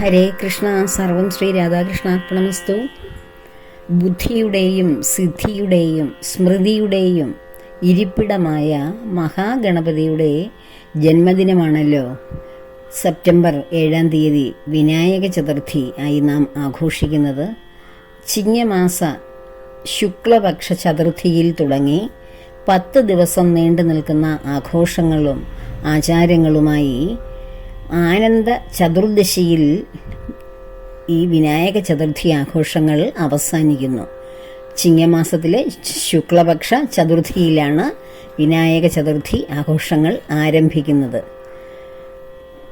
ഹരേ കൃഷ്ണ സർവം ശ്രീ രാധാകൃഷ്ണാർപ്പണമസ്തു. ബുദ്ധിയുടെയും സിദ്ധിയുടെയും സ്മൃതിയുടെയും ഇരിപ്പിടമായ മഹാഗണപതിയുടെ ജന്മദിനമാണല്ലോ. സെപ്റ്റംബർ ഏഴാം തീയതി വിനായക ചതുർത്ഥി ആയി നാം ആഘോഷിക്കുന്നത്. ചിങ്ങമാസ ശുക്ലപക്ഷ ചതുർത്ഥിയിൽ തുടങ്ങി പത്ത് ദിവസം നീണ്ടു നിൽക്കുന്ന ആഘോഷങ്ങളും ആചാരങ്ങളുമായി ആനന്ദ ചതുർദശിയിൽ ഈ വിനായക ചതുർഥി ആഘോഷങ്ങൾ അവസാനിക്കുന്നു. ചിങ്ങമാസത്തിലെ ശുക്ലപക്ഷ ചതുർത്ഥിയിലാണ് വിനായക ചതുർഥി ആഘോഷങ്ങൾ ആരംഭിക്കുന്നത്.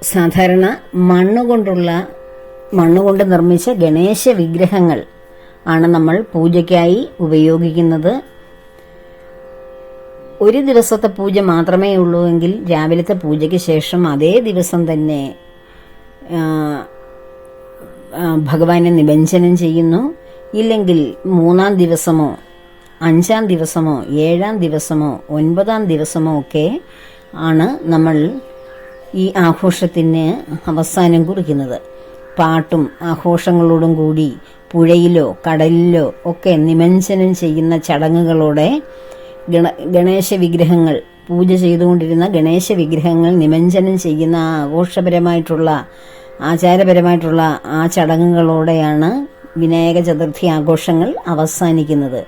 സാധാരണ മണ്ണുകൊണ്ടുള്ള മണ്ണുകൊണ്ട് നിർമ്മിച്ച ഗണേശ വിഗ്രഹങ്ങൾ ആണ് നമ്മൾ പൂജയ്ക്കായി ഉപയോഗിക്കുന്നത്. ഒരു ദിവസത്തെ പൂജ മാത്രമേ ഉള്ളൂ എങ്കിൽ രാവിലത്തെ പൂജയ്ക്ക് ശേഷം അതേ ദിവസം തന്നെ ഭഗവാനെ നിബഞ്ജനം ചെയ്യുന്നു. ഇല്ലെങ്കിൽ മൂന്നാം ദിവസമോ അഞ്ചാം ദിവസമോ ഏഴാം ദിവസമോ ഒൻപതാം ദിവസമോ ഒക്കെ ആണ് നമ്മൾ ഈ ആഘോഷത്തിന് അവസാനം കുറിക്കുന്നത്. പാട്ടും ആഘോഷങ്ങളോടും കൂടി പുഴയിലോ കടലിലോ ഒക്കെ നിമഞ്ജനം ചെയ്യുന്ന ചടങ്ങുകളോടെ ഗണ ഗണേശ വിഗ്രഹങ്ങൾ പൂജ ചെയ്തുകൊണ്ടിരുന്ന ഗണേശ വിഗ്രഹങ്ങൾ നിമഞ്ജനം ചെയ്യുന്ന ആഘോഷപരമായിട്ടുള്ള ആചാരപരമായിട്ടുള്ള ആ ചടങ്ങുകളോടെയാണ് വിനായക ചതുർത്ഥി ആഘോഷങ്ങൾ അവസാനിക്കുന്നത്.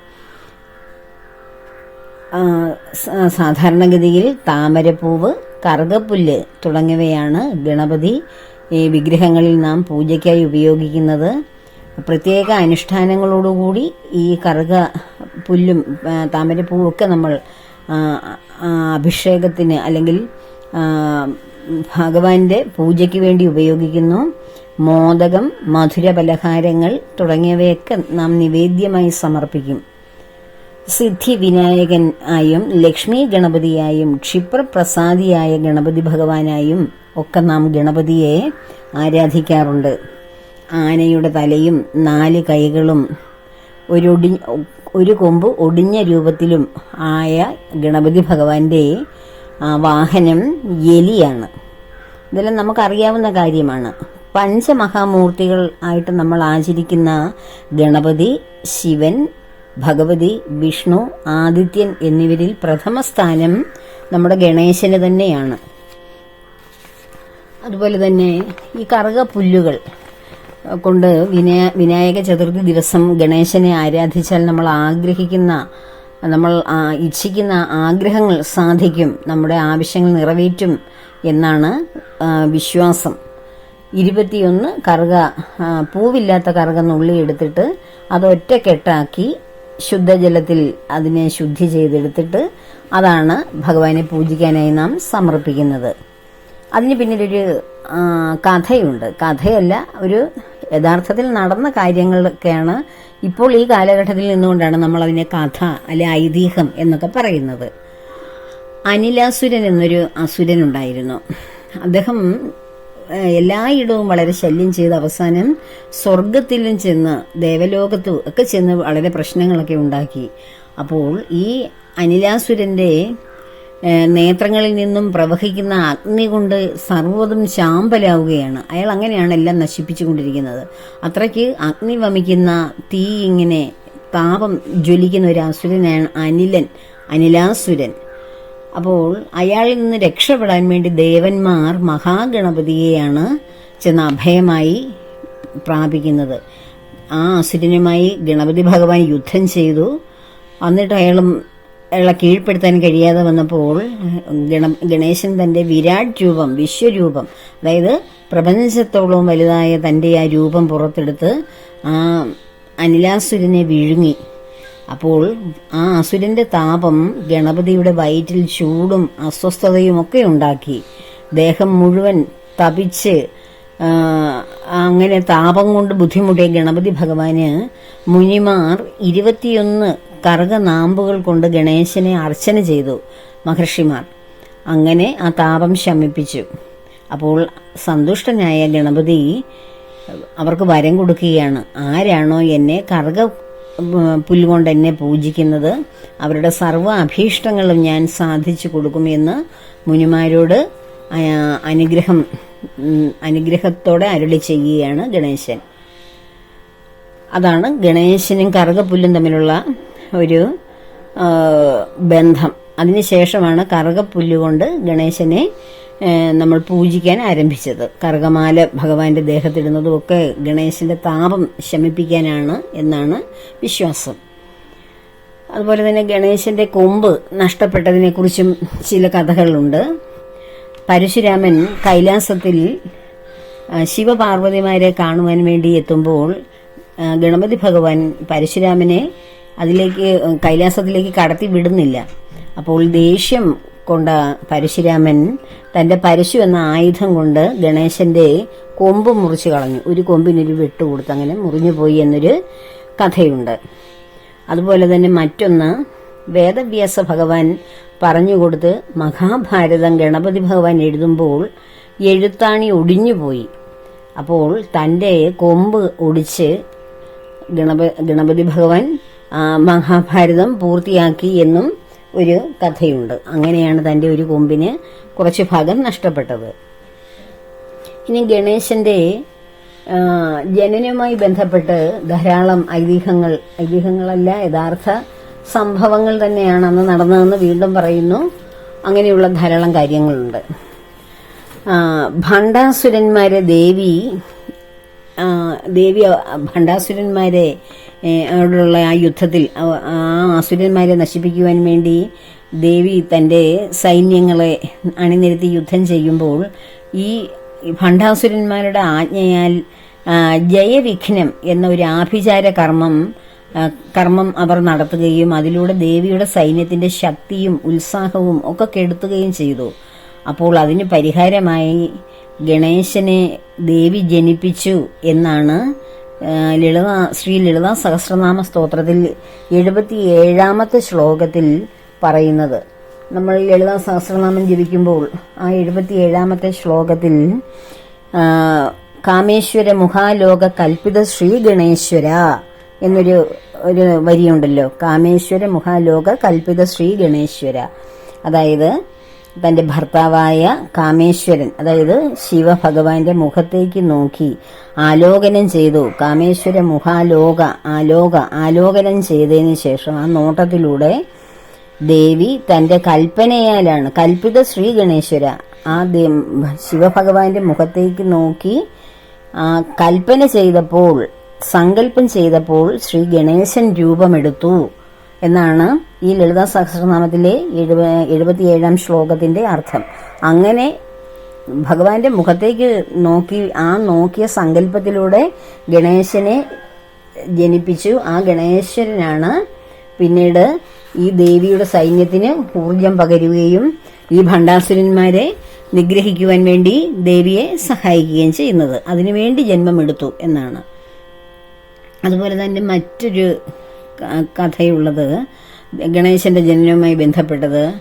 സാധാരണഗതിയിൽ താമരപ്പൂവ് കറുകപ്പുല്ല് തുടങ്ങിയവയാണ് ഗണപതി ഈ വിഗ്രഹങ്ങളിൽ നാം പൂജയ്ക്കായി ഉപയോഗിക്കുന്നത്. പ്രത്യേക അനുഷ്ഠാനങ്ങളോടുകൂടി ഈ കറുക പുല്ലും താമരപ്പൂവൊക്കെ നമ്മൾ അഭിഷേകത്തിന് അല്ലെങ്കിൽ ഭഗവാന്റെ പൂജയ്ക്ക് വേണ്ടി ഉപയോഗിക്കുന്നു. മോദകം മധുര പലഹാരങ്ങൾ തുടങ്ങിയവയൊക്കെ നാം നിവേദ്യമായി സമർപ്പിക്കും. സിദ്ധി വിനായകൻ ആയും ലക്ഷ്മി ഗണപതിയായും ക്ഷിപ്രപ്രസാദിയായ ഗണപതി ഭഗവാനായും ഒക്കെ നാം ഗണപതിയെ ആരാധിക്കാറുണ്ട്. ആനയുടെ തലയും നാല് കൈകളും ഒരു ഒടി ഒരു കൊമ്പ് ഒടിഞ്ഞ രൂപത്തിലും ആയ ഗണപതി ഭഗവാന്റെ വാഹനം എലിയാണ്. ഇതെല്ലാം നമുക്കറിയാവുന്ന കാര്യമാണ്. പഞ്ചമഹാമൂർത്തികൾ ആയിട്ട് നമ്മൾ ആചരിക്കുന്ന ഗണപതി ശിവൻ ഭഗവതി വിഷ്ണു ആദിത്യൻ എന്നിവരിൽ പ്രഥമ സ്ഥാനം നമ്മുടെ ഗണേശന് തന്നെയാണ്. അതുപോലെ തന്നെ ഈ കറുക പുല്ലുകൾ കൊണ്ട് വിനായ വിനായക ചതുർത്ഥി ദിവസം ഗണേശനെ ആരാധിച്ചാൽ നമ്മൾ ആഗ്രഹിക്കുന്ന നമ്മൾ ഇച്ഛിക്കുന്ന ആഗ്രഹങ്ങൾ സാധിക്കും നമ്മുടെ ആവശ്യങ്ങൾ നിറവേറ്റും എന്നാണ് വിശ്വാസം. ഇരുപത്തിയൊന്ന് കറുക പൂവില്ലാത്ത കറുക നുള്ളി എടുത്തിട്ട് അത് ഒറ്റക്കെട്ടാക്കി ശുദ്ധജലത്തിൽ അതിനെ ശുദ്ധി ചെയ്തെടുത്തിട്ട് അതാണ് ഭഗവാനെ പൂജിക്കാനായി നാം സമർപ്പിക്കുന്നത്. അതിന് പിന്നിലൊരു കഥയുണ്ട്. കഥയല്ല ഒരു യഥാർത്ഥത്തിൽ നടന്ന കാര്യങ്ങളൊക്കെയാണ് ഇപ്പോൾ ഈ കാലഘട്ടത്തിൽ നിന്നുകൊണ്ടാണ് നമ്മൾ അതിനെ കഥ അല്ലെ ഐതിഹ്യം എന്നൊക്കെ പറയുന്നത്. അനിലാസുരൻ എന്നൊരു അസുരൻ ഉണ്ടായിരുന്നു അദ്ദേഹം എല്ലായിടവും വളരെ ശല്യം ചെയ്ത് അവസാനം സ്വർഗത്തിലും ചെന്ന് ദേവലോകത്തും ഒക്കെ ചെന്ന് വളരെ പ്രശ്നങ്ങളൊക്കെ ഉണ്ടാക്കി. അപ്പോൾ ഈ അനിലാസുരന്റെ നേത്രങ്ങളിൽ നിന്നും പ്രവഹിക്കുന്ന അഗ്നി കൊണ്ട് സർവതും ശാമ്പലാവുകയാണ്. അയാൾ അങ്ങനെയാണ് എല്ലാം നശിപ്പിച്ചുകൊണ്ടിരിക്കുന്നത് അത്രയ്ക്ക് അഗ്നി വമിക്കുന്ന തീ ഇങ്ങനെ താപം ജ്വലിക്കുന്ന ഒരു അസുരനാണ് അനിലൻ അനിലാസുരൻ. അപ്പോൾ അയാളിൽ നിന്ന് രക്ഷപ്പെടാൻ വേണ്ടി ദേവന്മാർ മഹാഗണപതിയെയാണ് ചെന്ന് അഭയമായി പ്രാപിക്കുന്നത്. ആ അസുരനുമായി ഗണപതി ഭഗവാൻ യുദ്ധം ചെയ്തു. എന്നിട്ട് അയാളും അയാളെ കീഴ്പ്പെടുത്താൻ കഴിയാതെ വന്നപ്പോൾ ഗണ ഗണേശൻ തന്റെ വിരാട് രൂപം വിശ്വരൂപം അതായത് പ്രപഞ്ചത്തോളവും വലുതായ തന്റെ ആ രൂപം പുറത്തെടുത്ത് ആ അനിലാസുരനെ വിഴുങ്ങി. അപ്പോൾ ആ അസുരന്റെ താപം ഗണപതിയുടെ വയറ്റിൽ ചൂടും അസ്വസ്ഥതയും ഒക്കെ ഉണ്ടാക്കി. ദേഹം മുഴുവൻ തപിച്ച് അങ്ങനെ താപം കൊണ്ട് ബുദ്ധിമുട്ടിയ ഗണപതി ഭഗവാന് മുനിമാർ ഇരുപത്തിയൊന്ന് കറുക നാമ്പുകൾ കൊണ്ട് ഗണേശനെ അർച്ചന ചെയ്തു മഹർഷിമാർ. അങ്ങനെ ആ താപം ശമിപ്പിച്ചു. അപ്പോൾ സന്തുഷ്ടനായ ഗണപതി അവർക്ക് വരം കൊടുക്കുകയാണ്. ആരാണോ എന്നെ കറുക പുല്ലുകൊണ്ട് എന്നെ പൂജിക്കുന്നത് അവരുടെ സർവ അഭീഷ്ടങ്ങളും ഞാൻ സാധിച്ചു കൊടുക്കുമെന്ന് മുനിമാരോട് അനുഗ്രഹം അനുഗ്രഹത്തോടെ അരുളി ചെയ്യുകയാണ് ഗണേശൻ. അതാണ് ഗണേശനും കറുകപ്പുല്ലും തമ്മിലുള്ള ഒരു ബന്ധം. അതിനുശേഷമാണ് കറുകപ്പുല്ല് കൊണ്ട് ഗണേശനെ നമ്മൾ പൂജിക്കാൻ ആരംഭിച്ചത്. കറുകമാല ഭഗവാന്റെ ദേഹത്തിടുന്നതും ഒക്കെ ഗണേശന്റെ താപം ശമിപ്പിക്കാനാണ് എന്നാണ് വിശ്വാസം. അതുപോലെ തന്നെ ഗണേശന്റെ കൊമ്പ് നഷ്ടപ്പെട്ടതിനെക്കുറിച്ചും ചില കഥകളുണ്ട്. പരശുരാമൻ കൈലാസത്തിൽ ശിവപാർവതിമാരെ കാണുവാൻ വേണ്ടി എത്തുമ്പോൾ ഗണപതി ഭഗവാൻ പരശുരാമനെ അതിലേക്ക് കൈലാസത്തിലേക്ക് കടത്തി വിടുന്നില്ല. അപ്പോൾ ദേഷ്യം കൊണ്ട പരശുരാമൻ തന്റെ പരശു എന്ന ആയുധം കൊണ്ട് ഗണേശന്റെ കൊമ്പ് മുറിച്ചു കളഞ്ഞു. ഒരു കൊമ്പിനൊരു വെട്ട് കൊടുത്ത് അങ്ങനെ മുറിഞ്ഞു പോയി എന്നൊരു കഥയുണ്ട്. അതുപോലെ തന്നെ മറ്റൊന്ന് വേദവ്യാസ ഭഗവാൻ പറഞ്ഞുകൊടുത്ത് മഹാഭാരതം ഗണപതി ഭഗവാൻ എഴുതുമ്പോൾ എഴുത്താണി ഒടിഞ്ഞുപോയി അപ്പോൾ തന്റെ കൊമ്പ് ഒടിച്ച് ഗണപ ഗണപതി ഭഗവാൻ മഹാഭാരതം പൂർത്തിയാക്കി എന്നും ഒരു കഥയുണ്ട്. അങ്ങനെയാണ് തന്റെ ഒരു കൊമ്പിന് കുറച്ച് ഭാഗം നഷ്ടപ്പെട്ടത്. ഇനി ഗണേശന്റെ ജനനവുമായി ബന്ധപ്പെട്ട് ധാരാളം ഐതിഹ്യങ്ങൾ ഐതിഹ്യങ്ങളല്ല യഥാർത്ഥ സംഭവങ്ങൾ തന്നെയാണ് അന്ന് നടന്നതെന്ന് വീണ്ടും പറയുന്നു. അങ്ങനെയുള്ള ധാരാളം കാര്യങ്ങളുണ്ട്. ഭണ്ഡാസുരന്മാരെ ദേവി ദേവി ഭണ്ഡാസുരന്മാരെ ഏ, അവരോടുള്ള ആ യുദ്ധത്തിൽ ആ അസുരന്മാരെ നശിപ്പിക്കുവാൻ വേണ്ടി ദേവി തന്റെ സൈന്യങ്ങളെ അണിനിരത്തി യുദ്ധം ചെയ്യുമ്പോൾ ഈ ഭണ്ഡാസുരന്മാരുടെ ആജ്ഞയാൽ ജയവിഘ്നം എന്ന ഒരു ആഭിചാര കർമ്മം കർമ്മം അവർ നടത്തുകയും അതിലൂടെ ദേവിയുടെ സൈന്യത്തിന്റെ ശക്തിയും ഉത്സാഹവും ഒക്കെ കെടുത്തുകയും ചെയ്തു. അപ്പോൾ അതിന് പരിഹാരമായി ഗണേശനെ ദേവി ജനിപ്പിച്ചു എന്നാണ് ലളിത ശ്രീ ലളിത സഹസ്രനാമ സ്തോത്രത്തിൽ എഴുപത്തി ഏഴാമത്തെ ശ്ലോകത്തിൽ പറയുന്നത്. നമ്മൾ ലളിത സഹസ്രനാമം ജപിക്കുമ്പോൾ ആ എഴുപത്തി ഏഴാമത്തെ ശ്ലോകത്തിൽ കാമേശ്വര മുഖാലോക കൽപ്പിത ശ്രീ ഗണേശ്വര എന്നൊരു ഒരു വരിയുണ്ടല്ലോ. കാമേശ്വര മുഖാലോക കൽപ്പിത ശ്രീ ഗണേശ്വര. അതായത് തന്റെ ഭർത്താവായ കാമേശ്വരൻ അതായത് ശിവഭഗവാന്റെ മുഖത്തേക്ക് നോക്കി ആലോകനം ചെയ്തു. കാമേശ്വര മുഖാലോക ആലോക ആലോകനം ചെയ്തതിന് ശേഷം ആ നോട്ടത്തിലൂടെ ദേവി തന്റെ കൽപ്പനയാലാണ് കൽപ്പിത ശ്രീ ഗണേശ്വര ആ ശിവഭഗവാന്റെ മുഖത്തേക്ക് നോക്കി കൽപ്പന ചെയ്തപ്പോൾ സങ്കല്പം ചെയ്തപ്പോൾ ശ്രീ ഗണേശൻ രൂപമെടുത്തു. എന്നാണ് ഈ ലളിതാ സഹസ്രനാമത്തിലെ എഴുപ എഴുപത്തിയേഴാം ശ്ലോകത്തിന്റെ അർത്ഥം. അങ്ങനെ ഭഗവാന്റെ മുഖത്തേക്ക് നോക്കി ആ നോക്കിയ സങ്കല്പത്തിലൂടെ ഗണേശനെ ജനിപ്പിച്ചു. ആ ഗണേശ്വരനാണ് പിന്നീട് ഈ ദേവിയുടെ സൈന്യത്തിന് ഊർജം പകരുകയും ഈ ഭണ്ഡാസുരന്മാരെ നിഗ്രഹിക്കുവാൻ വേണ്ടി ദേവിയെ സഹായിക്കുകയും ചെയ്യുന്നത്. അതിനുവേണ്ടി ജന്മമെടുത്തു എന്നാണ്. അതുപോലെ തന്നെ മറ്റൊരു കഥയുള്ളത് ഗണേശന്റെ ജനനവുമായി ബന്ധപ്പെട്ടത്.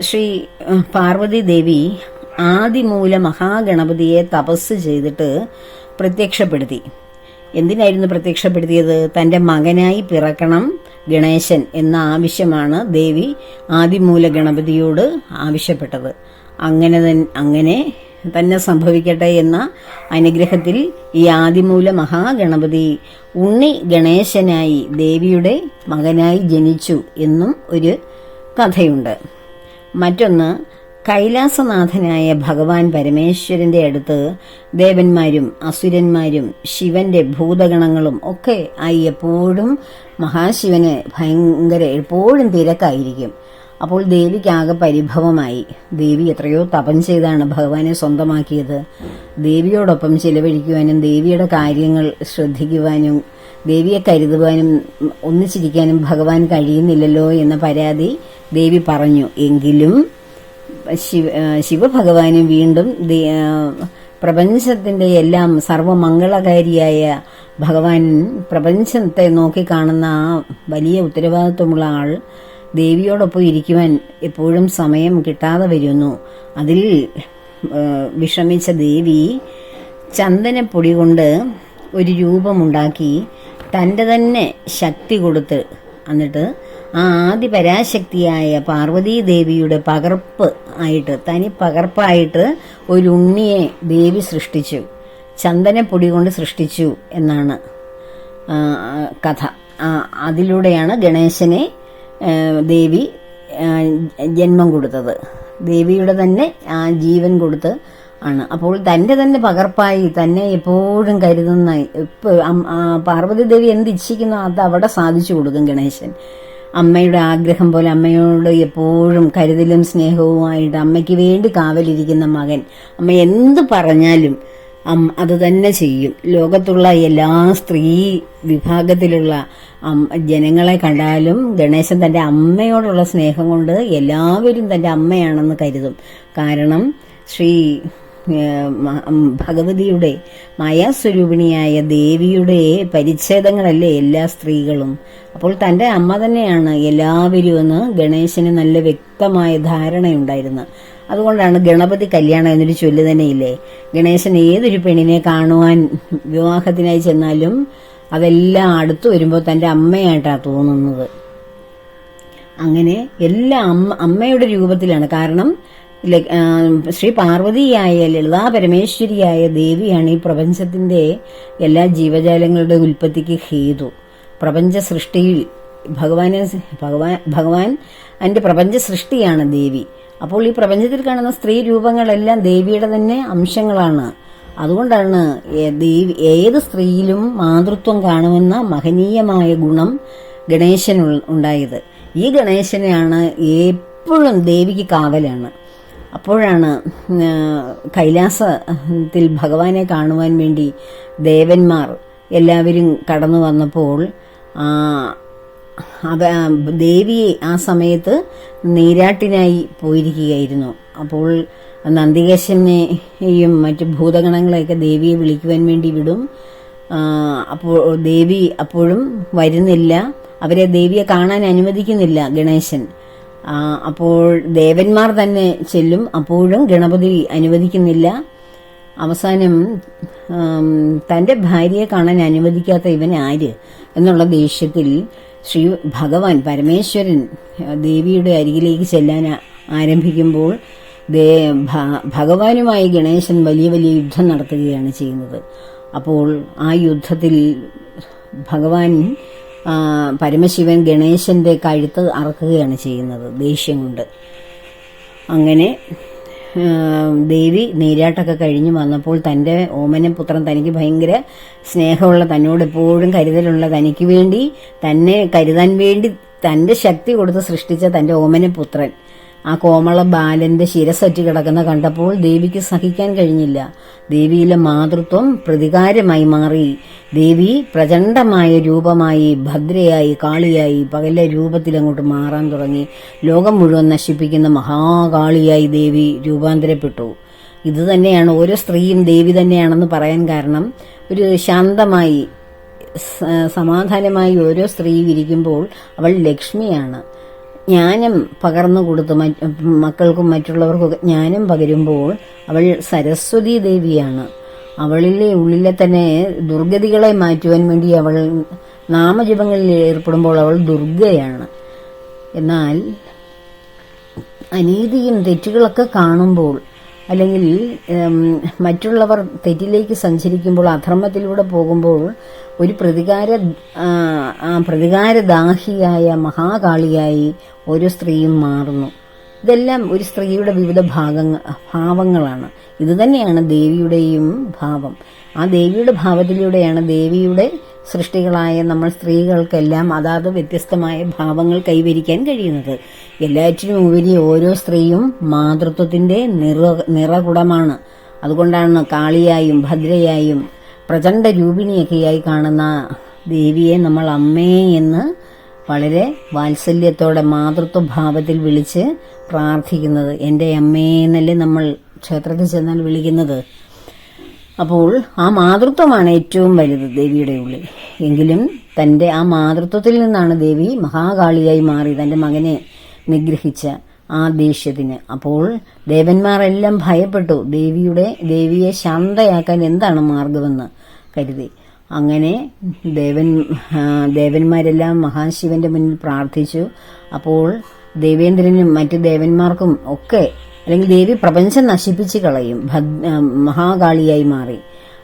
ശ്രീ പാർവതി ദേവി ആദിമൂല മഹാഗണപതിയെ തപസ് ചെയ്തിട്ട് പ്രത്യക്ഷപ്പെടുത്തി. എന്തിനായിരുന്നു പ്രത്യക്ഷപ്പെടുത്തിയത്? തന്റെ മകനായി പിറക്കണം ഗണേശൻ എന്ന ആവശ്യമാണ് ദേവി ആദിമൂല ഗണപതിയോട് ആവശ്യപ്പെട്ടത്. അങ്ങനെ അങ്ങനെ തന്നെ സംഭവിക്കട്ടെ എന്ന അനുഗ്രഹത്തിൽ ഈ ആദിമൂല മഹാഗണപതി ഉണ്ണി ഗണേശനായി ദേവിയുടെ മകനായി ജനിച്ചു എന്നും ഒരു കഥയുണ്ട്. മറ്റൊന്ന് കൈലാസനാഥനായ ഭഗവാൻ പരമേശ്വരന്റെ അടുത്ത് ദേവന്മാരും അസുരന്മാരും ശിവന്റെ ഭൂതഗണങ്ങളും ഒക്കെ ആയി എപ്പോഴും മഹാശിവന് ഭയങ്കര എപ്പോഴും തിരക്കായിരിക്കും. അപ്പോൾ ദേവിക്കാകെ പരിഭവമായി. ദേവി എത്രയോ തപം ചെയ്താണ് ഭഗവാനെ സ്വന്തമാക്കിയത്. ദേവിയോടൊപ്പം ചിലവഴിക്കുവാനും ദേവിയുടെ കാര്യങ്ങൾ ശ്രദ്ധിക്കുവാനും ദേവിയെ കരുതുവാനും ഒന്നിച്ചിരിക്കാനും ഭഗവാൻ കഴിയുന്നില്ലല്ലോ എന്ന പരാതി ദേവി പറഞ്ഞു. എങ്കിലും ശിവ ശിവഭഗവാനും വീണ്ടും പ്രപഞ്ചത്തിന്റെ എല്ലാം സർവമംഗളകാരിയായ ഭഗവാൻ പ്രപഞ്ചത്തെ നോക്കിക്കാണുന്ന ആ വലിയ ഉത്തരവാദിത്വമുള്ള ആൾ ദേവിയോടൊപ്പം ഇരിക്കുവാൻ എപ്പോഴും സമയം കിട്ടാതെ വരുന്നു. അതിൽ വിഷമിച്ച ദേവി ചന്ദനപ്പൊടി കൊണ്ട് ഒരു രൂപമുണ്ടാക്കി തന്റെ തന്നെ ശക്തി കൊടുത്ത് എന്നിട്ട് ആ ആദി പരാശക്തിയായ പാർവതീ ദേവിയുടെ പകർപ്പ് ആയിട്ട് തനി പകർപ്പായിട്ട് ഒരു ഉണ്ണിയെ ദേവി സൃഷ്ടിച്ചു. ചന്ദനപ്പൊടി കൊണ്ട് സൃഷ്ടിച്ചു എന്നാണ് കഥ. അതിലൂടെയാണ് ഗണേശനെ ദേവി ജന്മം കൊടുത്തത്. ദേവിയുടെ തന്നെ ആ ജീവൻ കൊടുത്ത് ആണ്. അപ്പോൾ തന്റെ തന്നെ പകർപ്പായി തന്നെ എപ്പോഴും കരുതുന്ന പാർവതി ദേവി എന്ത് ഇച്ഛിക്കുന്നു അത് അവിടെ സാധിച്ചു കൊടുക്കും ഗണേശൻ. അമ്മയുടെ ആഗ്രഹം പോലെ അമ്മയോട് എപ്പോഴും കരുതലും സ്നേഹവുമായിട്ട് അമ്മയ്ക്ക് വേണ്ടി കാവലിരിക്കുന്ന മകൻ. അമ്മ എന്ത് പറഞ്ഞാലും അത് തന്നെ ചെയ്യും. ലോകത്തുള്ള എല്ലാ സ്ത്രീ വിഭാഗത്തിലുള്ള ജനങ്ങളെ കണ്ടാലും ഗണേശൻ തന്റെ അമ്മയോടുള്ള സ്നേഹം കൊണ്ട് എല്ലാവരും തന്റെ അമ്മയാണെന്ന് കരുതും. കാരണം ശ്രീ ഭഗവതിയുടെ മായാസ്വരൂപിണിയായ ദേവിയുടെ പരിച്ഛേദങ്ങളല്ലേ എല്ലാ സ്ത്രീകളും? അപ്പോൾ തന്റെ അമ്മ തന്നെയാണ് എല്ലാവരും എന്ന് ഗണേശന് നല്ല വ്യക്തമായ ധാരണയുണ്ടായിരുന്നു അതുകൊണ്ടാണ് ഗണപതി കല്യാണം എന്നൊരു ചൊല്ല് തന്നെയില്ലേ ഗണേശൻ ഏതൊരു പെണ്ണിനെ കാണുവാൻ വിവാഹത്തിനായി ചെന്നാലും അതെല്ലാം അടുത്ത് വരുമ്പോൾ തന്റെ അമ്മയായിട്ടാണ് തോന്നുന്നത്. അങ്ങനെ എല്ലാ അമ്മ അമ്മയുടെ രൂപത്തിലാണ്. കാരണം ശ്രീ പാർവതിയായ ലളിതാ പരമേശ്വരിയായ ദേവിയാണ് ഈ പ്രപഞ്ചത്തിന്റെ എല്ലാ ജീവജാലങ്ങളുടെ ഉൽപ്പത്തിക്ക് ഹേതു. പ്രപഞ്ച സൃഷ്ടിയിൽ ഭഗവാനെ ഭഗവാൻ ഭഗവാൻ അതിന്റെ പ്രപഞ്ച സൃഷ്ടിയാണ് ദേവി. അപ്പോൾ ഈ പ്രപഞ്ചത്തിൽ കാണുന്ന സ്ത്രീ രൂപങ്ങളെല്ലാം ദേവിയുടെ തന്നെ അംശങ്ങളാണ്. അതുകൊണ്ടാണ് ദേവി ഏത് സ്ത്രീയിലും മാതൃത്വം കാണുമെന്ന മഹനീയമായ ഗുണം ഗണേശൻ ഉണ്ടായത്. ഈ ഗണേശനെയാണ് എപ്പോഴും ദേവിക്ക് കാവലാണ്. അപ്പോഴാണ് കൈലാസത്തിൽ ഭഗവാനെ കാണുവാൻ വേണ്ടി ദേവന്മാർ എല്ലാവരും കടന്നു വന്നപ്പോൾ അത് ആ ദേവിയെ ആ സമയത്ത് നീരാട്ടിനായി പോയിരിക്കുകയായിരുന്നു. അപ്പോൾ നന്ദികേശനെയും മറ്റു ഭൂതഗണങ്ങളെയൊക്കെ ദേവിയെ വിളിക്കുവാൻ വേണ്ടി വിടും. അപ്പോൾ ദേവി അപ്പോഴും വരുന്നില്ല. അവരെ ദേവിയെ കാണാൻ അനുവദിക്കുന്നില്ല ഗണേശൻ. അപ്പോൾ ദേവന്മാർ തന്നെ ചെല്ലും. അപ്പോഴും ഗണപതി അനുവദിക്കുന്നില്ല. അവസാനം തന്റെ ഭാര്യയെ കാണാൻ അനുവദിക്കാത്ത ഇവൻ ആര് എന്നുള്ള ദേഷ്യത്തിൽ ശ്രീ ഭഗവാൻ പരമേശ്വരൻ ദേവിയുടെ അരികിലേക്ക് ചെല്ലാൻ ആരംഭിക്കുമ്പോൾ ദേ ഭഗവാനുമായി ഗണേശൻ വലിയ വലിയ യുദ്ധം നടത്തുകയാണ് ചെയ്യുന്നത്. അപ്പോൾ ആ യുദ്ധത്തിൽ ഭഗവാൻ പരമശിവൻ ഗണേശന്റെ കഴുത്ത് അറക്കുകയാണ് ചെയ്യുന്നത് ദേഷ്യം കൊണ്ട്. അങ്ങനെ ദേവി നീരാട്ടൊക്കെ കഴിഞ്ഞ് വന്നപ്പോൾ തന്റെ ഓമനപുത്രൻ തനിക്ക് ഭയങ്കര സ്നേഹമുള്ള തന്നോട് എപ്പോഴും കരുതലുള്ള തനിക്ക് വേണ്ടി തന്നെ കരുതാൻ വേണ്ടി തന്റെ ശക്തി കൊടുത്ത് സൃഷ്ടിച്ച തന്റെ ഓമനപുത്രൻ ആ കോമള ബാലന്റെ ശിരസറ്റ് കിടക്കുന്ന കണ്ടപ്പോൾ ദേവിക്ക് സഹിക്കാൻ കഴിഞ്ഞില്ല. ദേവിയിലെ മാതൃത്വം പ്രതികാരമായി മാറി. ദേവി പ്രചണ്ഡമായ രൂപമായി ഭദ്രയായി കാളിയായി പകല രൂപത്തിൽ അങ്ങോട്ട് മാറാൻ തുടങ്ങി. ലോകം മുഴുവൻ നശിപ്പിക്കുന്ന മഹാകാളിയായി ദേവി രൂപാന്തരപ്പെട്ടു. ഇത് തന്നെയാണ് ഓരോ സ്ത്രീയും ദേവി തന്നെയാണെന്ന് പറയാൻ കാരണം. ഒരു ശാന്തമായി സമാധാനമായി ഓരോ സ്ത്രീ ഇരിക്കുമ്പോൾ അവൾ ലക്ഷ്മിയാണ്. ജ്ഞാനം പകർന്നു കൊടുത്ത് മക്കൾക്കും മറ്റുള്ളവർക്കും ജ്ഞാനം പകരുമ്പോൾ അവൾ സരസ്വതി ദേവിയാണ്. അവളിലെ ഉള്ളിലെ തന്നെ ദുർഗതികളെ മാറ്റുവാൻ വേണ്ടി അവൾ നാമജപങ്ങളിൽ ഏർപ്പെടുമ്പോൾ അവൾ ദുർഗയാണ്. എന്നാൽ അനീതിയും തെറ്റുകളൊക്കെ കാണുമ്പോൾ അല്ലെങ്കിൽ മറ്റുള്ളവർ തെറ്റിലേക്ക് സഞ്ചരിക്കുമ്പോൾ അധർമ്മത്തിലൂടെ പോകുമ്പോൾ ഒരു പ്രതികാര പ്രതികാരദാഹിയായ മഹാകാളിയായി ഓരോ സ്ത്രീയും മാറുന്നു. ഇതെല്ലാം ഒരു സ്ത്രീയുടെ വിവിധ ഭാഗങ്ങൾ ഭാവങ്ങളാണ്. ഇതുതന്നെയാണ് ദേവിയുടെയും ഭാവം. ആ ദേവിയുടെ ഭാവത്തിലൂടെയാണ് ദേവിയുടെ സൃഷ്ടികളായ നമ്മൾ സ്ത്രീകൾക്കെല്ലാം അതാത് വ്യത്യസ്തമായ ഭാവങ്ങൾ കൈവരിക്കാൻ കഴിയുന്നത്. എല്ലാറ്റിനും ഉപരി ഓരോ സ്ത്രീയും മാതൃത്വത്തിന്റെ നിറ നിറകുടമാണ്. അതുകൊണ്ടാണ് കാളിയായും ഭദ്രയായും പ്രചണ്ഡ രൂപിണിയൊക്കെയായി കാണുന്ന ദേവിയെ നമ്മൾ അമ്മേ എന്ന് വളരെ വാത്സല്യത്തോടെ മാതൃത്വ ഭാവത്തിൽ വിളിച്ച് പ്രാർത്ഥിക്കുന്നത്. എന്റെ അമ്മേ എന്നല്ലേ നമ്മൾ ക്ഷേത്രത്തിൽ ചെന്നാൽ വിളിക്കുന്നത്. അപ്പോൾ ആ മാതൃത്വമാണ് ഏറ്റവും വലുത് ദേവിയുടെ ഉള്ളിൽ. എങ്കിലും തന്റെ ആ മാതൃത്വത്തിൽ നിന്നാണ് ദേവി മഹാകാളിയായി മാറി തന്റെ മകനെ നിഗ്രഹിച്ച ആ ദേഷ്യത്തിന്. അപ്പോൾ ദേവന്മാരെല്ലാം ഭയപ്പെട്ടു. ദേവിയുടെ ദേവിയെ ശാന്തയാക്കാൻ എന്താണ് മാർഗമെന്ന് കരുതി. അങ്ങനെ ദേവൻ ദേവന്മാരെല്ലാം മഹാശിവന്റെ മുന്നിൽ പ്രാർത്ഥിച്ചു. അപ്പോൾ ദേവേന്ദ്രനും മറ്റു ദേവന്മാർക്കും ഒക്കെ അല്ലെങ്കിൽ ദേവി പ്രപഞ്ചം നശിപ്പിച്ച് കളയും. മഹാകാളിയായി മാറി.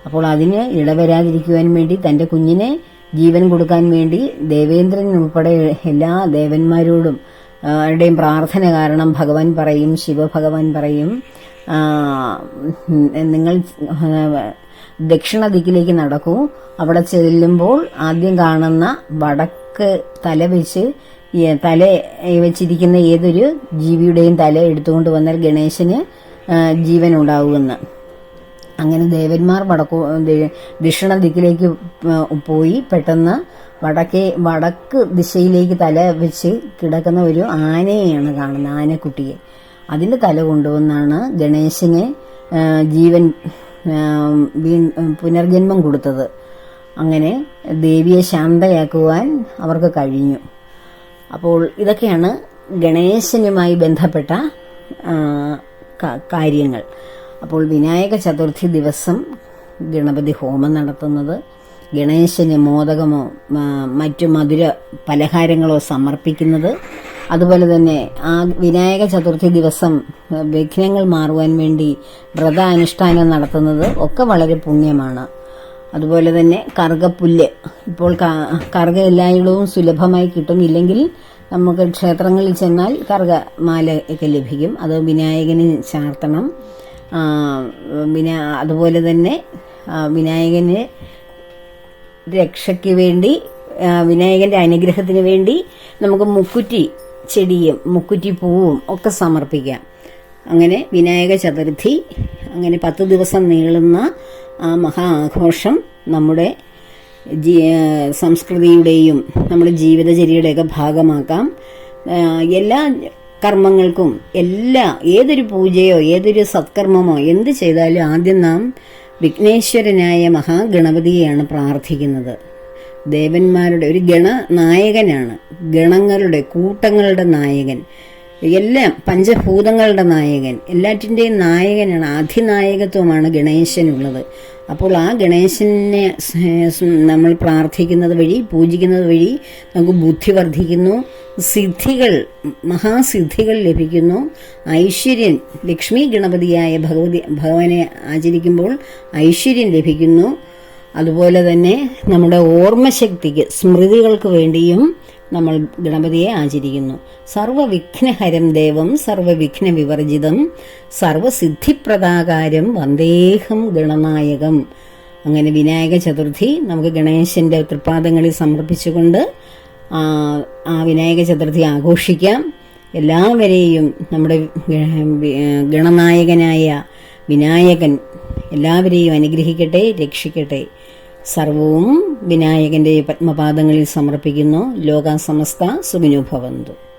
അപ്പോൾ അതിന് ഇടവരാതിരിക്കുവാൻ വേണ്ടി തന്റെ കുഞ്ഞിനെ ജീവൻ കൊടുക്കാൻ വേണ്ടി ദേവേന്ദ്രൻ ഉൾപ്പെടെ എല്ലാ ദേവന്മാരോടും ആ, പ്രാർത്ഥന കാരണം ഭഗവാൻ പറയും ശിവഭഗവാൻ പറയും നിങ്ങൾ ദക്ഷിണ ദിക്കിലേക്ക് നടക്കൂ. അവിടെ ചെല്ലുമ്പോൾ ആദ്യം കാണുന്ന വടക്ക് തല വെച്ച് തല വെച്ചിരിക്കുന്ന ഏതൊരു ജീവിയുടെയും തല എടുത്തുകൊണ്ട് വന്നാൽ ഗണേശന് ജീവൻ ഉണ്ടാവുമെന്ന് അങ്ങനെ ദേവന്മാർ വടക്കോ ദക്ഷിണ ദിക്കിലേക്ക് പോയി പെട്ടെന്ന് വടക്കേ വടക്ക് ദിശയിലേക്ക് തല വെച്ച് കിടക്കുന്ന ഒരു ആനയെയാണ് കാണുന്നത് ആനക്കുട്ടിയെ. അതിന്റെ തല കൊണ്ടുവന്നാണ് ഗണേശന് ജീവൻ വീ- പുനർജന്മം കൊടുത്തത്. അങ്ങനെ ദേവിയെ ശാന്തയാക്കുവാൻ അവർക്ക് കഴിഞ്ഞു. അപ്പോൾ ഇതൊക്കെയാണ് ഗണേശനുമായി ബന്ധപ്പെട്ട കാര്യങ്ങൾ. അപ്പോൾ വിനായക ചതുർത്ഥി ദിവസം ഗണപതി ഹോമം നടത്തുന്നത് ഗണേശന് മോദകമോ മറ്റു മധുര പലഹാരങ്ങളോ സമർപ്പിക്കുന്നത്. അതുപോലെ തന്നെ ആ വിനായക ചതുർത്ഥി ദിവസം വിഘ്നങ്ങൾ മാറുവാൻ വേണ്ടി വ്രതാനുഷ്ഠാനം നടത്തുന്നത് ഒക്കെ വളരെ പുണ്യമാണ്. അതുപോലെ തന്നെ കറുകപ്പുല്ല്. ഇപ്പോൾ കറുക എല്ലായിടവും സുലഭമായി കിട്ടും ഇല്ലെങ്കിൽ നമുക്ക് ക്ഷേത്രങ്ങളിൽ ചെന്നാൽ കറുക മാല ഒക്കെ ലഭിക്കും. അത് വിനായകന് ചാർത്തണം. പിന്നെ അതുപോലെ തന്നെ വിനായകന് രക്ഷയ്ക്ക് വേണ്ടി വിനായകന്റെ അനുഗ്രഹത്തിന് വേണ്ടി നമുക്ക് മുക്കുറ്റി ചെടിയും മുക്കുറ്റി പൂവും ഒക്കെ സമർപ്പിക്കാം. അങ്ങനെ വിനായക ചതുർത്ഥി അങ്ങനെ പത്ത് ദിവസം നീളുന്ന ആ മഹാ ആഘോഷം നമ്മുടെ സംസ്കൃതിയുടെയും നമ്മുടെ ജീവിതചര്യയുടെയൊക്കെ ഭാഗമാക്കാം. എല്ലാ കർമ്മങ്ങൾക്കും എല്ലാ ഏതൊരു പൂജയോ ഏതൊരു സത്കർമ്മമോ എന്ത് ചെയ്താലും ആദ്യം നാം വിഘ്നേശ്വരനായ മഹാഗണപതിയെയാണ് പ്രാർത്ഥിക്കുന്നത്. ദേവന്മാരുടെ ഒരു ഗണനായകനാണ് ഗണങ്ങളുടെ കൂട്ടങ്ങളുടെ നായകൻ. എല്ലാം പഞ്ചഭൂതങ്ങളുടെ നായകൻ. എല്ലാറ്റിന്റെയും നായകനാണ് അധിനായകത്വമാണ് ഗണേശനുള്ളത്. അപ്പോൾ ആ ഗണേശനെ നമ്മൾ പ്രാർത്ഥിക്കുന്നത് വഴി പൂജിക്കുന്നത് വഴി നമുക്ക് ബുദ്ധി വർദ്ധിക്കുന്നു. സിദ്ധികൾ മഹാസിദ്ധികൾ ലഭിക്കുന്നു. ഐശ്വര്യൻ ലക്ഷ്മി ഗണപതിയായ ഭഗവതി ഭഗവാനെ ആചരിക്കുമ്പോൾ ഐശ്വര്യം ലഭിക്കുന്നു. അതുപോലെ തന്നെ നമ്മുടെ ഓർമ്മശക്തിക്ക് സ്മൃതികൾക്ക് വേണ്ടിയും നമ്മൾ ഗണപതിയെ ആചരിക്കുന്നു. സർവവിഘ്നഹരം ദേവം സർവവിഘ്ന വിവർജിതം സർവസിദ്ധിപ്രദാകാരം വന്ദേഹം ഗണനായകം. അങ്ങനെ വിനായക ചതുർത്ഥി നമുക്ക് ഗണേശന്റെ തൃപ്പാദങ്ങളിൽ സമർപ്പിച്ചുകൊണ്ട് ആ വിനായക ചതുർത്ഥി ആഘോഷിക്കാം. എല്ലാവരെയും നമ്മുടെ ഗണനായകനായ വിനായകൻ എല്ലാവരെയും അനുഗ്രഹിക്കട്ടെ രക്ഷിക്കട്ടെ. സർവവും വിനായകന്റെ പത്മപാദങ്ങളിൽ സമർപ്പിക്കുന്നു. ലോക സമസ്ത സുഖിനുഭവന്തു